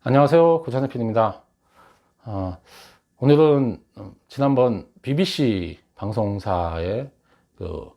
안녕하세요. 고찬의 PD입니다. 어, 오늘은 음, 지난번 BBC 방송사의 그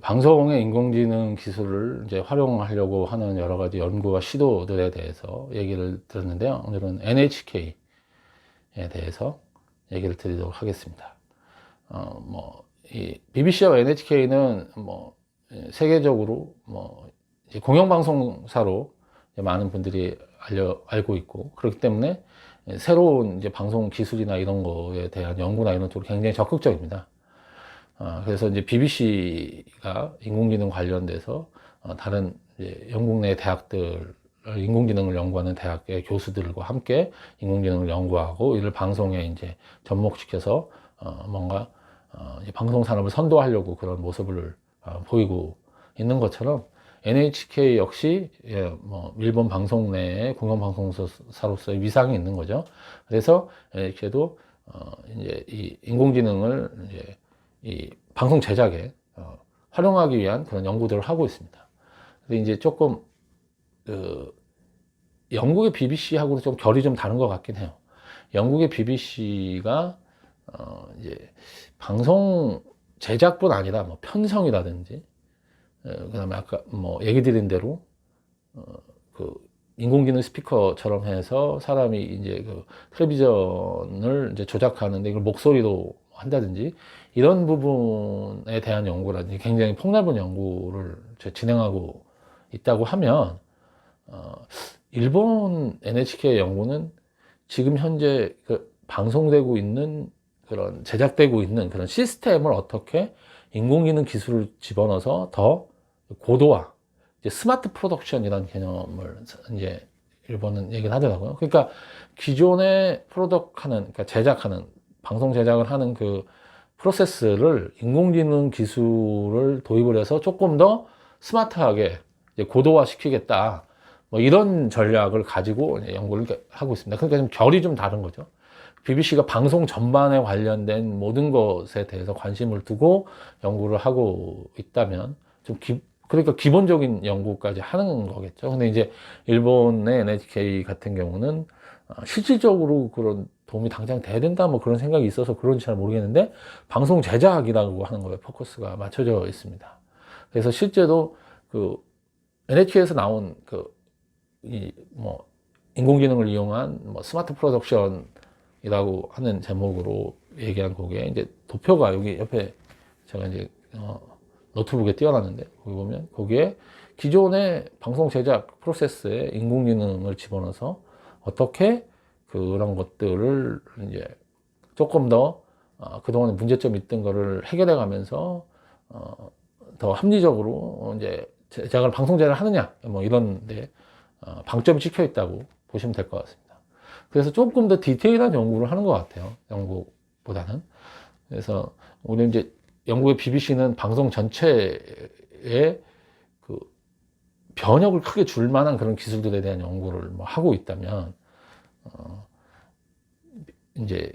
방송의 인공지능 기술을 이제 활용하려고 하는 여러 가지 연구와 시도들에 대해서 얘기를 들었는데요. 오늘은 NHK에 대해서 얘기를 드리도록 하겠습니다. 어, 뭐, 이 BBC와 NHK는 뭐, 예, 세계적으로 뭐, 공영방송사로 많은 분들이 알려, 알고 있고, 그렇기 때문에 새로운 이제 방송 기술이나 이런 거에 대한 연구나 이런 쪽으로 굉장히 적극적입니다. 어, 그래서 이제 BBC가 인공지능 관련돼서 어, 다른 이제 영국 내 대학들 인공지능을 연구하는 대학의 교수들과 함께 인공지능을 연구하고 이를 방송에 이제 접목시켜서 어, 뭔가 어, 이제 방송 산업을 선도하려고 그런 모습을 어, 보이고 있는 것처럼 NHK 역시 예, 뭐 일본 방송 내에 공영 방송사로서의 위상이 있는 거죠. 그래서 NHK도 어, 이제 이 인공지능을 이제 이 방송 제작에 어, 활용하기 위한 그런 연구들을 하고 있습니다. 근데 이제 조금 그 영국의 BBC하고는 좀 결이 좀 다른 것 같긴 해요. 영국의 BBC가 어, 이제 방송 제작뿐 아니라 뭐 편성이라든지 그 다음에 아까 뭐 얘기 드린 대로 어, 그 인공지능 스피커처럼 해서 사람이 이제 그 텔레비전을 이제 조작하는데 이걸 목소리로 한다든지 이런 부분에 대한 연구라든지 굉장히 폭넓은 연구를 진행하고 있다고 하면 어, 일본 NHK 연구는 지금 현재 그 방송되고 있는 그런 제작되고 있는 그런 시스템을 어떻게 인공지능 기술을 집어넣어서 더 고도화, 이제 스마트 프로덕션이라는 개념을 이제 일본은 얘기를 하더라고요. 그러니까 기존에 프로덕하는, 그러니까 제작하는, 방송 제작을 하는 그 프로세스를 인공지능 기술을 도입을 해서 조금 더 스마트하게 고도화 시키겠다. 뭐 이런 전략을 가지고 연구를 하고 있습니다. 그러니까 좀 결이 좀 다른 거죠. BBC가 방송 전반에 관련된 모든 것에 대해서 관심을 두고 연구를 하고 있다면 좀 기, 그러니까 기본적인 연구까지 하는 거겠죠. 근데 이제 일본의 NHK 같은 경우는 어, 실질적으로 그런 도움이 당장 돼야 된다 뭐 그런 생각이 있어서 그런지 잘 모르겠는데 방송 제작이라고 하는 거에 포커스가 맞춰져 있습니다. 그래서 실제로 그 NHK에서 나온 그 이 뭐 인공지능을 이용한 뭐 스마트 프로덕션이라고 하는 제목으로 얘기한 곡에 이제 도표가 여기 옆에 제가 이제 어 노트북에 띄워놨는데 거기 보면 거기에 기존의 방송 제작 프로세스에 인공지능을 집어넣어서 어떻게 그런 것들을 이제 조금 더 어, 그동안에 문제점이 있던 거를 해결해 가면서 어, 더 합리적으로 이제 제작을 방송 제작을 하느냐 뭐 이런데 어, 방점이 찍혀 있다고 보시면 될 것 같습니다. 그래서 조금 더 디테일한 연구를 하는 것 같아요. 영국보다는. 그래서 우리 이제 영국의 BBC는 방송 전체에 그 변혁을 크게 줄 만한 그런 기술들에 대한 연구를 뭐 하고 있다면 어 이제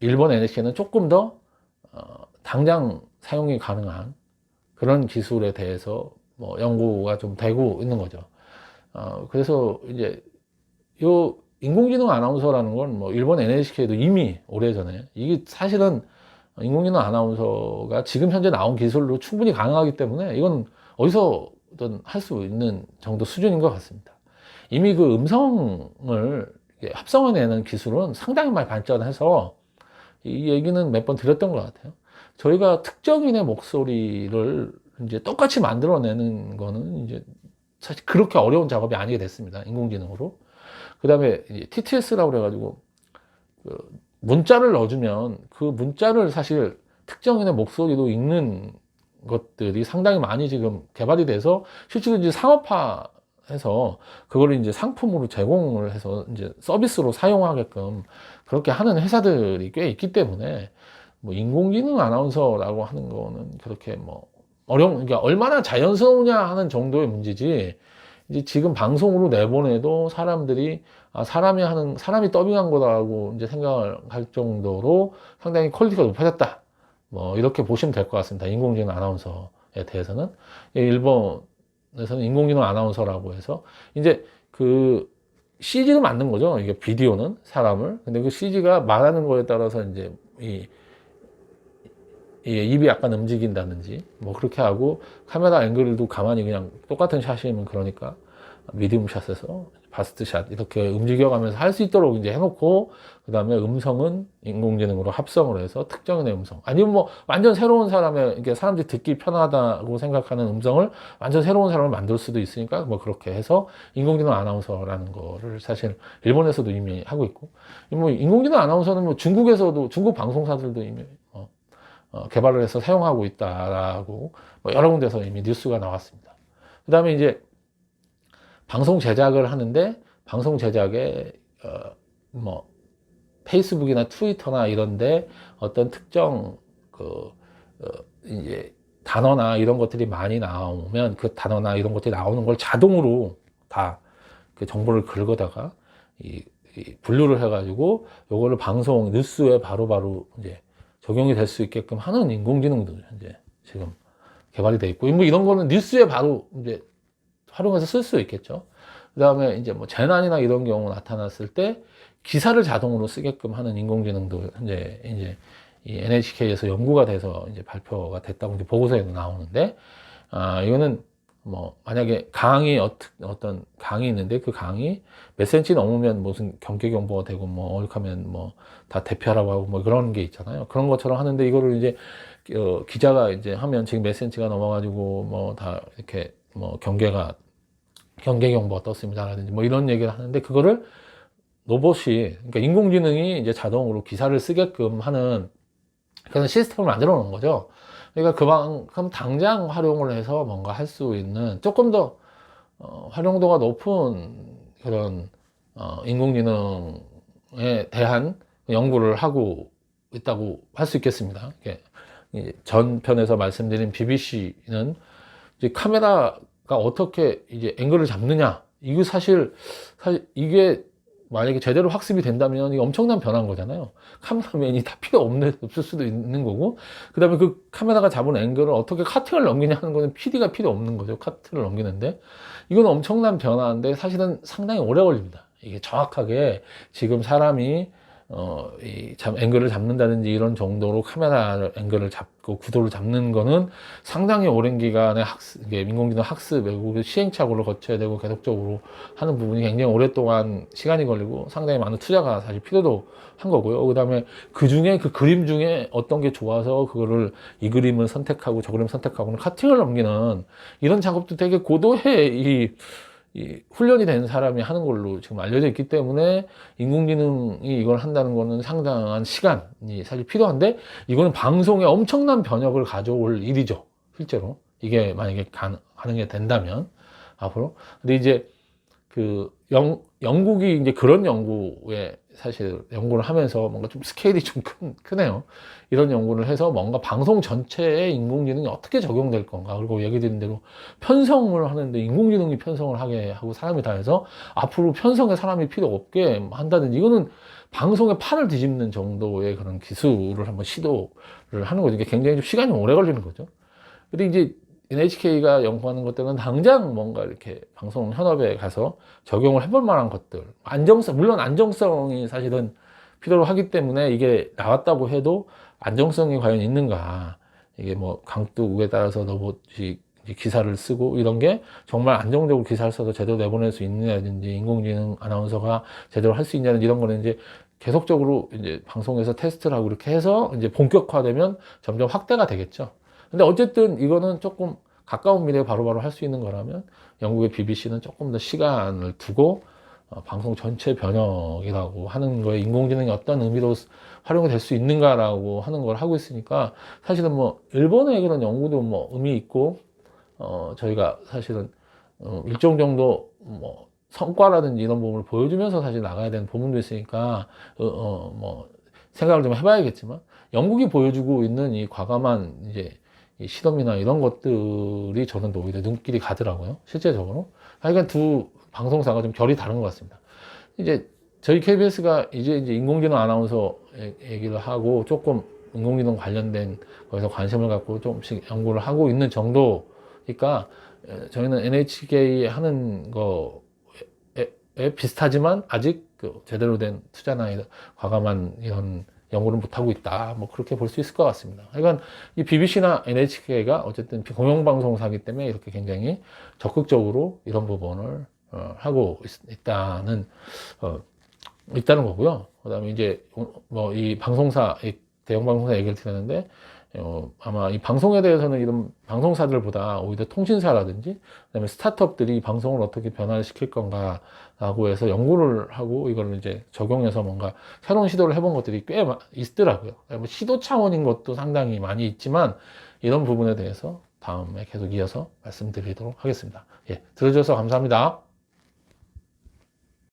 일본 NHK는 조금 더 어 당장 사용이 가능한 그런 기술에 대해서 뭐 연구가 좀 되고 있는 거죠. 어 그래서 이제 요 인공지능 아나운서라는 건 뭐 일본 NHK도 이미 오래전에 이게 사실은 인공지능 아나운서가 지금 현재 나온 기술로 충분히 가능하기 때문에 이건 어디서든 할 수 있는 정도 수준인 것 같습니다. 이미 그 음성을 합성해내는 기술은 상당히 많이 발전해서 이 얘기는 몇 번 드렸던 것 같아요. 저희가 특정인의 목소리를 이제 똑같이 만들어내는 거는 이제 사실 그렇게 어려운 작업이 아니게 됐습니다. 인공지능으로. 그 다음에 TTS라고 그래가지고 그 문자를 넣어주면 그 문자를 사실 특정인의 목소리로 읽는 것들이 상당히 많이 지금 개발이 돼서 실제로 이제 상업화 해서 그걸 이제 상품으로 제공을 해서 이제 서비스로 사용하게끔 그렇게 하는 회사들이 꽤 있기 때문에 뭐 인공지능 아나운서라고 하는 거는 그렇게 뭐 어려운 그러니까 얼마나 자연스러우냐 하는 정도의 문제지 이제 지금 방송으로 내보내도 사람들이 아, 사람이 하는, 사람이 더빙한 거다라고 이제 생각을 할 정도로 상당히 퀄리티가 높아졌다. 뭐, 이렇게 보시면 될 것 같습니다. 인공지능 아나운서에 대해서는. 일본에서는 인공지능 아나운서라고 해서, 이제 그, CG도 만든 거죠. 이게 비디오는 사람을. 근데 그 CG가 말하는 거에 따라서 이제 이, 이 입이 약간 움직인다든지 뭐 그렇게 하고 카메라 앵글도 가만히 그냥 똑같은 샷이면 그러니까 미디움 샷에서 바스트 샷 이렇게 움직여가면서 할 수 있도록 이제 해놓고 그 다음에 음성은 인공지능으로 합성을 해서 특정인의 음성. 아니면 뭐 완전 새로운 사람의 이게 사람들이 듣기 편하다고 생각하는 음성을 완전 새로운 사람을 만들 수도 있으니까 뭐 그렇게 해서 인공지능 아나운서라는 거를 사실 일본에서도 이미 하고 있고. 뭐 인공지능 아나운서는 뭐 중국에서도 중국 방송사들도 이미 개발을 해서 사용하고 있다라고 뭐 여러 군데서 이미 뉴스가 나왔습니다. 그 다음에 이제 방송 제작을 하는데 방송 제작에 어, 뭐 페이스북이나 트위터나 이런데 어떤 특정 그 어, 이제 단어나 이런 것들이 많이 나오면 그 단어나 이런 것들이 나오는 걸 자동으로 다 그 정보를 긁어다가 이, 이 분류를 해가지고 요거를 방송 뉴스에 바로바로 이제 적용이 될 수 있게끔 하는 인공지능도 현재 지금 개발이 돼 있고 뭐 이런 거는 뉴스에 바로 이제 활용해서 쓸 수 있겠죠. 그 다음에 이제 뭐 재난이나 이런 경우 나타났을 때 기사를 자동으로 쓰게끔 하는 인공지능도 현재 이제 이 NHK에서 연구가 돼서 이제 발표가 됐다고 이제 보고서에도 나오는데, 아, 이거는 뭐, 만약에 강이 어떤 강이 있는데 그 강이 몇 센치 넘으면 무슨 경계 경보가 되고 뭐 어lik하면 뭐 다 대피하라고 하고 뭐 그런 게 있잖아요. 그런 것처럼 하는데 이거를 이제 어, 기자가 이제 하면 지금 몇 센치가 넘어가지고 뭐 다 이렇게 뭐 경계가 경계 경보가 떴습니다라든지 뭐 이런 얘기를 하는데 그거를 로봇이 그러니까 인공지능이 이제 자동으로 기사를 쓰게끔 하는 그런 시스템을 만들어 놓은 거죠. 그러니까 그만큼 당장 활용을 해서 뭔가 할 수 있는 조금 더 어, 활용도가 높은 그런 어, 인공지능에 대한 연구를 하고 있다고 할 수 있겠습니다. 이게 이제 전 편에서 말씀드린 BBC는 카메라가 어떻게 이제 앵글을 잡느냐 이거 사실 사실 이게 만약에 제대로 학습이 된다면 이게 엄청난 변화인 거잖아요. 카메라맨이 다 필요 없는, 없을 수도 있는 거고, 그 다음에 그 카메라가 잡은 앵글을 어떻게 카팅을 넘기냐 하는 거는 PD가 필요 없는 거죠. 카트를 넘기는데. 이건 엄청난 변화인데 사실은 상당히 오래 걸립니다. 이게 정확하게 지금 사람이 어, 이, 참, 앵글을 잡는다든지 이런 정도로 카메라 앵글을 잡고 구도를 잡는 거는 상당히 오랜 기간의 학습, 이게 인공지능 학습, 외국 시행착오를 거쳐야 되고 계속적으로 하는 부분이 굉장히 오랫동안 시간이 걸리고 상당히 많은 투자가 사실 필요도 한 거고요. 그 다음에 그 중에 그 그림 중에 어떤 게 좋아서 그거를 이 그림을 선택하고 저 그림 선택하고는 카팅을 넘기는 이런 작업도 되게 고도의 이이 훈련이 된 사람이 하는 걸로 지금 알려져 있기 때문에 인공지능이 이걸 한다는 거는 상당한 시간이 사실 필요한데 이거는 방송에 엄청난 변혁을 가져올 일이죠. 실제로. 이게 만약에 가능, 가능이 된다면 앞으로. 근데 이제 그 영, 영국이 이제 그런 연구에 사실 연구를 하면서 뭔가 좀 스케일이 좀 큰, 크네요. 이런 연구를 해서 뭔가 방송 전체에 인공지능이 어떻게 적용될 건가. 그리고 얘기 드린 대로 편성을 하는데 인공지능이 편성을 하게 하고 사람이 다 해서 앞으로 편성에 사람이 필요 없게 한다든지 이거는 방송의 판을 뒤집는 정도의 그런 기술을 한번 시도를 하는 거죠. 이게 굉장히 좀 시간이 오래 걸리는 거죠. 근데 이제 NHK가 연구하는 것들은 당장 뭔가 이렇게 방송 현업에 가서 적용을 해볼 만한 것들. 안정성, 물론 안정성이 사실은 필요로 하기 때문에 이게 나왔다고 해도 안정성이 과연 있는가. 이게 뭐 강둑에 따라서 로봇이 기사를 쓰고 이런 게 정말 안정적으로 기사를 써서 제대로 내보낼 수 있느냐든지 인공지능 아나운서가 제대로 할 수 있냐는 이런 거는 이제 계속적으로 이제 방송에서 테스트를 하고 이렇게 해서 이제 본격화되면 점점 확대가 되겠죠. 근데 어쨌든 이거는 조금 가까운 미래에 바로바로 할 수 있는 거라면 영국의 BBC는 조금 더 시간을 두고 어, 방송 전체 변혁이라고 하는 거에 인공지능이 어떤 의미로 활용이 될 수 있는가라고 하는 걸 하고 있으니까 사실은 뭐 일본의 그런 연구도 뭐 의미 있고 어 저희가 사실은 어 일정 정도 뭐 성과라든지 이런 부분을 보여주면서 사실 나가야 되는 부분도 있으니까 어뭐 생각을 좀 해봐야겠지만 영국이 보여주고 있는 이 과감한 이제 이 시험이나 이런 것들이 저는 또 오히려 눈길이 가더라고요. 실제적으로. 하여간 두 방송사가 좀 결이 다른 것 같습니다. 이제 저희 KBS가 이제 이제 인공지능 아나운서 얘기를 하고 조금 인공지능 관련된 거기서 관심을 갖고 조금씩 연구를 하고 있는 정도니까 저희는 NHK 하는 거 비슷하지만 아직 그 제대로 된 투자나 과감한 이런 연구를 못하고 있다. 뭐 그렇게 볼 수 있을 것 같습니다. 그러니까 이 BBC나 NHK가 어쨌든 공영방송사기 때문에 이렇게 굉장히 적극적으로 이런 부분을 어, 하고 있, 다는 어, 있다는 거고요. 그다음에 이제 뭐 이 방송사, 이 대형 방송사 얘기를 드렸는데 어, 아마 이 방송에 대해서는 이런 방송사들보다 오히려 통신사라든지 그다음에 스타트업들이 방송을 어떻게 변화시킬 건가라고 해서 연구를 하고 이걸 이제 적용해서 뭔가 새로운 시도를 해본 것들이 꽤 마- 있더라고요. 뭐 시도 차원인 것도 상당히 많이 있지만 이런 부분에 대해서 다음에 계속 이어서 말씀드리도록 하겠습니다. 예, 들어주셔서 감사합니다.